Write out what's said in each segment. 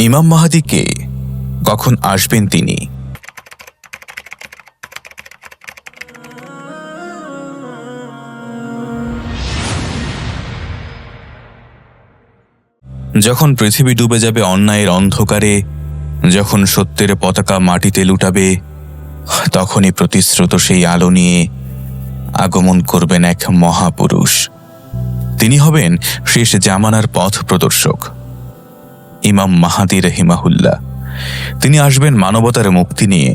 ইমাম মাহাদিকে কখন আসবেন তিনি? যখন পৃথিবী ডুবে যাবে অন্যায়ের অন্ধকারে, যখন সত্যের পতাকা মাটিতে লুটাবে, তখনই প্রতিশ্রুত সেই আলো নিয়ে আগমন করবেন এক মহাপুরুষ। তিনি হবেন শেষ জামানার পথ প্রদর্শক। ইমাম মাহাদি রহিমাহুল্লাহ। তিনি আসবেন মানবতার মুক্তি নিয়ে।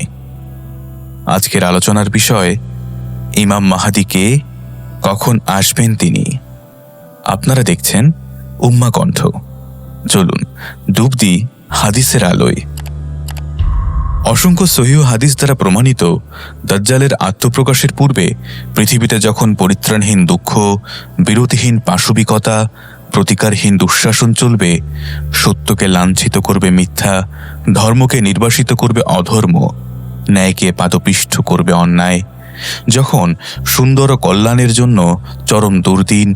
আজকের আলোচনার বিষয়, ইমাম মাহাদিকে কখন আসবেন তিনি? আপনারা দেখছেন উম্মা কণ্ঠ। চলুন, ডুব দিই হাদিসের আলোয়। অসংখ্য সহিহ হাদিস দ্বারা প্রমাণিত দাজ্জালের আত্মপ্রকাশের পূর্বে পৃথিবীতে যখন পরিত্রাণহীন দুঃখ, বিরতিহীন পাশবিকতা প্রতিকারহীন দুঃশাসন চলবে, সত্যকে লাঞ্ছিত করবে মিথ্যা, ধর্মকে নির্বাসিত করবে অধর্ম, ন্যায়কে পাদপিষ্ঠ করবে অন্যায়। যখন সুন্দর কল্যাণের জন্য, চরম দুর্দিন,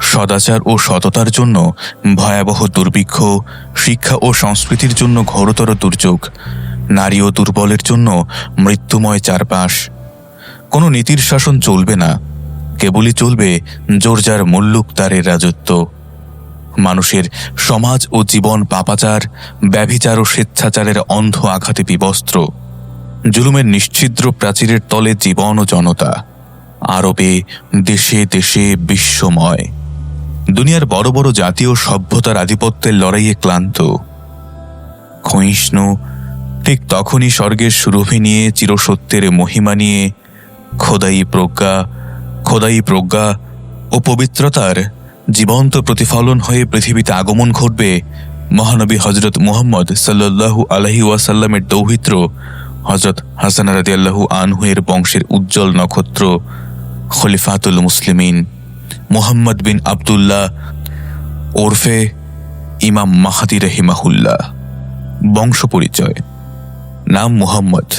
সদাচার ও সততার জন্য, ভয়াবহ দুর্ভিক্ষ, শিক্ষা ও সংস্কৃতির জন্য ঘোরতর দুর্যোগ, নারী ও দুর্বলের জন্য মৃত্যুময় চারপাশ। কোনো নীতির শাসন চলবে না, কেবলই চলবে জোরজার মুল্লুক তারের রাজত্ব। মানুষের সমাজ ও জীবন পাপাচার, ব্যভিচার ও স্বেচ্ছাচারের অন্ধ আঘাতে বিবস্ত্র, জুলুমের নিশ্ছিদ্র প্রাচীরের তলে জীবন ও জনতা, আরবে দেশে দেশে বিশ্বময়। দুনিয়ার বড় বড় জাতীয় সভ্যতার আধিপত্যের লড়াইয়ে ক্লান্ত। ক্ষয়িষ্ণু ঠিক তখনই স্বর্গের সুরভি নিয়ে চিরসত্যের মহিমা নিয়ে খোদাই প্রজ্ঞা খোদাই প্রজ্ঞা ও পবিত্রতার জীবন্ত প্রতিফলন হয়ে পৃথিবীতে আগমন ঘটবে, মহানবী হজরত মুহাম্মদ সাল্লাল্লাহু আলহি ওয়াসাল্লামের দৌহিত্র হজরত হাসান রাদিয়াল্লাহু আনহুয়ের বংশের উজ্জ্বল নক্ষত্র, খলিফাতুল মুসলিমিন, মোহাম্মদ বিন আবদুল্লাহ ওরফে ইমাম মাহাদি রহিমাহুল্লাহ। বংশ পরিচয়। নাম মুহাম্মদ।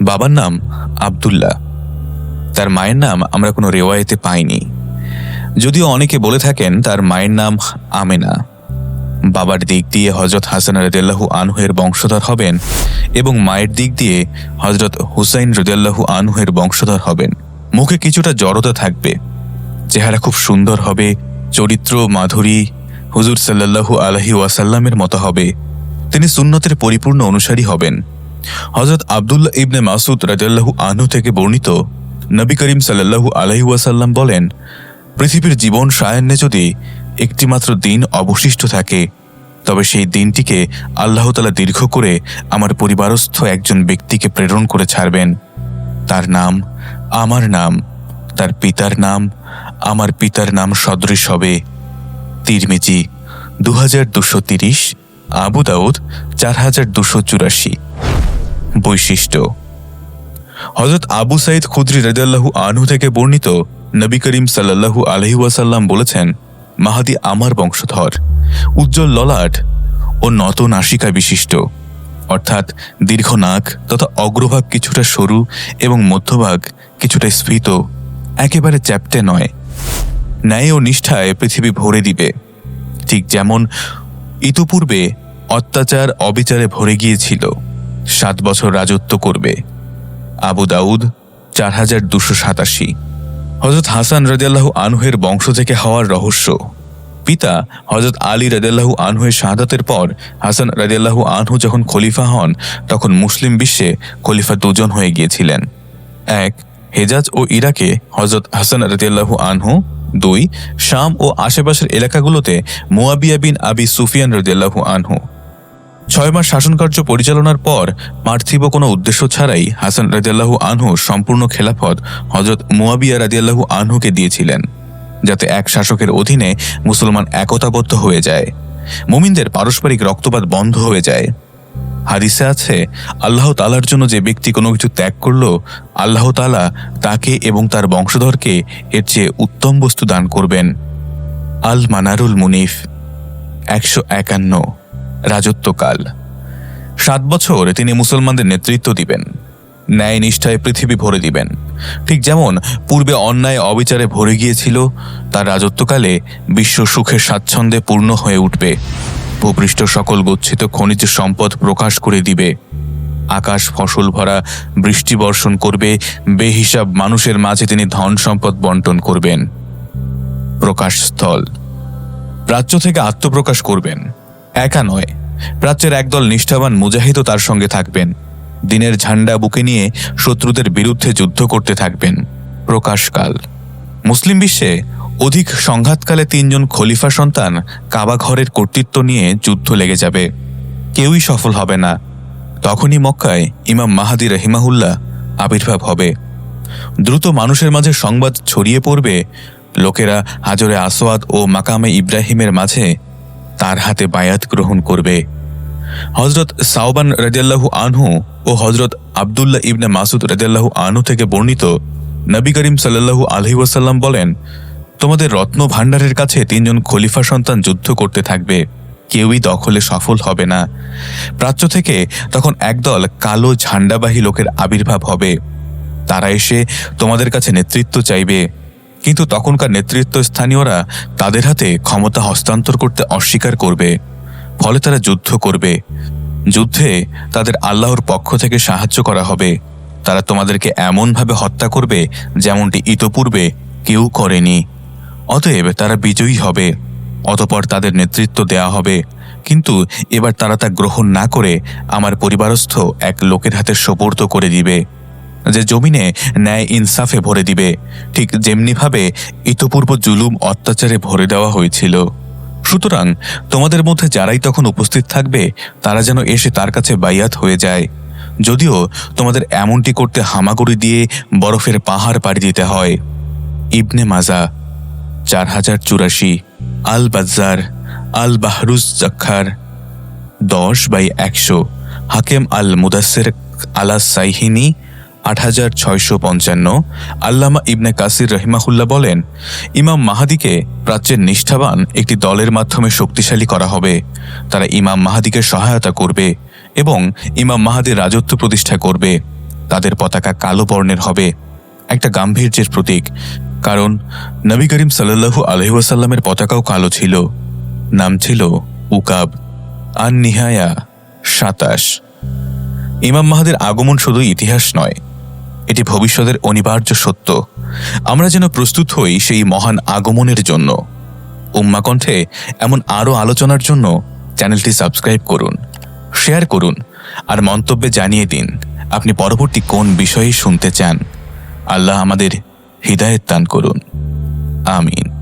বাবার নাম আবদুল্লাহ। তার মায়ের নাম আমরা কোনো রেওয়ায়েতে পাইনি। যদিও অনেকে বলে থাকেন তার মায়ের নাম আমেনা। বাবার দিক দিয়ে হজরত হাসান রদিয়াল্লাহু আনহুয়ের বংশধর হবেন এবং মায়ের দিক দিয়ে হজরত হুসাইন রদিয়াল্লাহু আনহুয়ের বংশধর হবেন। মুখে কিছুটা জড়তা থাকবে, চেহারা খুব সুন্দর হবে, চরিত্র মাধুরী, হুজুর সাল্লাল্লাহু আলহি ওয়াসাল্লামের মতো হবে। তিনি সুন্নতের পরিপূর্ণ অনুসারী হবেন। হজরত আবদুল্লাহ ইবনে মাসুদ রাজাল্লাহু আনহু থেকে বর্ণিত নবী করিম সাল্লাল্লাহু আলহি ওয়াসাল্লাম বলেন পৃথিবীর জীবন সায়ান্নে যদি একটিমাত্র দিন অবশিষ্ট থাকে, তবে সেই দিনটিকে আল্লাহ তালা দীর্ঘ করে আমার পরিবারস্থ একজন ব্যক্তিকে প্রেরণ করে ছাড়বেন। তার নাম আমার নাম, তার পিতার নাম, আমার পিতার নাম সদৃশ হবে। তিরমিজি দু হাজার দুশো তিরিশ, আবু দাউদ চার হাজার দুশো চুরাশি। বৈশিষ্ট্য হজরত আবু সাইদ খুদ্রি রাজাল্লাহু আনহু থেকে বর্ণিত নবী করিম সাল্লাল্লাহু আলহি ওয়াসাল্লাম বলেছেন, মাহাদি আমার বংশধর। উজ্জ্বল ললাট ও নত নাসিকা বিশিষ্ট। অর্থাৎ দীর্ঘ নাক তথা অগ্রভাগ কিছুটা সরু এবং মধ্যভাগ কিছুটা স্ফীত, একেবারে চ্যাপ্টে নয়। ন্যায় ও নিষ্ঠায় পৃথিবী ভরে দিবে। ঠিক যেমন ইতপূর্বে অত্যাচার অবিচারে ভরে গিয়েছিল, সাত বছর রাজত্ব করবে। আবু দাউদ চার হাজার দুশো সাতাশি। হজরত হাসান রদিয়াল্লাহু আনহুয়ের বংশ থেকে হওয়ার রহস্য। পিতা হজরত আলী রদিয়াল্লাহু আনহুয়ের শাহাদাতের পর হাসান রদিয়াল্লাহু আনহু যখন খলিফা হন, তখন মুসলিম বিশ্বে খলিফা দুজন হয়ে গিয়েছিলেন। এক, হেজাজ ও ইরাকে হজরত হাসান রদিয়াল্লাহু আনহু। দুই, শাম ও আশেপাশের এলাকাগুলোতে মুয়াবিয়া বিন আবি সুফিয়ান রদিয়াল্লাহু আনহু। ছয় মাস শাসনকার্য পরিচালনার পর পার্থিব কোনো উদ্দেশ্য ছাড়াই হাসান রাজিয়াল্লাহু আনহু সম্পূর্ণ খেলাফত হজরত মুয়াবিয়া রাজিয়াল্লাহু আনহুকে দিয়েছিলেন, যাতে এক শাসকের অধীনে মুসলমান একতাবদ্ধ হয়ে যায়। মুমিনদের পারস্পরিক রক্তপাত বন্ধ হয়ে যায়। হাদিসে আছে, আল্লাহ তালার জন্য যে ব্যক্তি কোনো কিছু ত্যাগ করল, আল্লাহ তালা তাকে এবং তার বংশধরকে এর চেয়ে উত্তম বস্তু দান করবেন। আল মানারুল মুনিফ, একশো একান্ন। রাজত্বকাল। সাত বছর তিনি মুসলমানদের নেতৃত্ব দিবেন ন্যায় নিষ্ঠায় পৃথিবী ভরে দিবেন। ঠিক যেমন পূর্বে অন্যায় অবিচারে ভরে গিয়েছিল, তার রাজত্বকালে বিশ্ব সুখের স্বাচ্ছন্দ্যে পূর্ণ হয়ে উঠবে। ভূপৃষ্ঠ সকল গচ্ছিত খনিজ সম্পদ প্রকাশ করে দিবে। আকাশ ফসল ভরা বৃষ্টি বর্ষণ করবে, বেহিসাব মানুষের মাঝে তিনি ধন সম্পদ বন্টন করবেন। প্রকাশস্থল প্রাচ্য থেকে আত্মপ্রকাশ করবেন। একা নয়। প্রাচ্যের একদল নিষ্ঠাবান মুজাহিদও তার সঙ্গে থাকবেন। দিনের ঝান্ডা বুকে নিয়ে শত্রুদের বিরুদ্ধে যুদ্ধ করতে থাকবেন। প্রকাশকাল। মুসলিম বিশ্বে অধিক সংঘাতকালে তিনজন খলিফা সন্তান কাবা ঘরের কর্তৃত্ব নিয়ে যুদ্ধ লেগে যাবে। কেউই সফল হবে না। তখনই মক্কায় ইমাম মাহাদি রহিমাহুল্লাহ আবির্ভাব হবে। দ্রুত মানুষের মাঝে সংবাদ ছড়িয়ে পড়বে। লোকেরা হাজরে আসওয়াদ ও মাকামে ইব্রাহিমের মাঝে তার হাতে বায়াত গ্রহণ করবে। হজরত সাওবান রাজিয়াল্লাহু আনহু ও হজরত আবদুল্লাহ ইবনে মাসুদ রাজিয়াল্লাহু আনহু থেকে বর্ণিত নবী করিম সাল্লাল্লাহু আলহি ওয়াসাল্লাম বলেন, তোমাদের রত্ন ভাণ্ডারের কাছে তিনজন খলিফা সন্তান যুদ্ধ করতে থাকবে। কেউই দখলে সফল হবে না। প্রাচ্য থেকে তখন একদল কালো ঝান্ডাবাহী লোকের আবির্ভাব হবে। তারা এসে তোমাদের কাছে নেতৃত্ব চাইবে। কিন্তু তখনকার নেতৃত্ব স্থানীয়রা তাদের হাতে ক্ষমতা হস্তান্তর করতে অস্বীকার করবে, ফলে তারা যুদ্ধ করবে। যুদ্ধে তাদের আল্লাহর পক্ষ থেকে সাহায্য করা হবে। তারা তোমাদেরকে এমনভাবে হত্যা করবে যেমনটি ইতপূর্বে কেউ করেনি। অতএব তারা বিজয়ী হবে, অতপর তাদের নেতৃত্ব দেয়া হবে। কিন্তু এবার তারা তা গ্রহণ না করে আমার পরিবারস্থ এক লোকের হাতে সোপর্দ করে দিবে। যে জমিনে ন্যায় ইনসাফে ভরে দিবে। ঠিক যেমনিভাবে ইতপূর্ব জুলুম অত্যাচারে ভরে দেওয়া হয়েছিল। সুতরাং তোমাদের মধ্যে যারাই তখন উপস্থিত থাকবে, তারা যেন এসে তার কাছে বাইয়াত হয়ে যায়। যদিও তোমাদের এমনটি করতে হামাগুড়ি দিয়ে বরফের পাহাড় পাড়ি দিতে হয়। ইবনে মাজা, চার হাজার চুরাশি আল বাজ্জার আল বাহরুজ জাক্ষার দশ বাই একশো, হাকেম আল মুদাসের আলা সাইহিনী আট হাজার ছয়শো পঞ্চান্ন। আল্লামা ইবনে কাসির রহিমাহুল্লাহ বলেন, ইমাম মাহাদিকে প্রাচ্যের নিষ্ঠাবান একটি দলের মাধ্যমে শক্তিশালী করা হবে। তারা ইমাম মাহাদিকে সহায়তা করবে এবং ইমাম মাহাদির রাজত্ব প্রতিষ্ঠা করবে। তাদের পতাকা কালো বর্ণের হবে। একটা গাম্ভীর্যের প্রতীক। কারণ নবী করিম সাল্লাল্লাহু আলহিউসাল্লামের পতাকাও কালো ছিল। নাম ছিল উকাব। আন নিহায়া সাতাশ। ইমাম মাহাদের আগমন শুধু ইতিহাস নয় এটি ভবিষ্যতের অনিবার্য সত্য। আমরা যেন প্রস্তুত হই সেই মহান আগমনের জন্য। উম্মাকণ্ঠে এমন আরও আলোচনার জন্য চ্যানেলটি সাবস্ক্রাইব করুন, শেয়ার করুন, আর মন্তব্যে জানিয়ে দিন, আপনি পরবর্তী কোন বিষয়ে শুনতে চান। আল্লাহ আমাদের হৃদায়ত দান করুন। আমিন।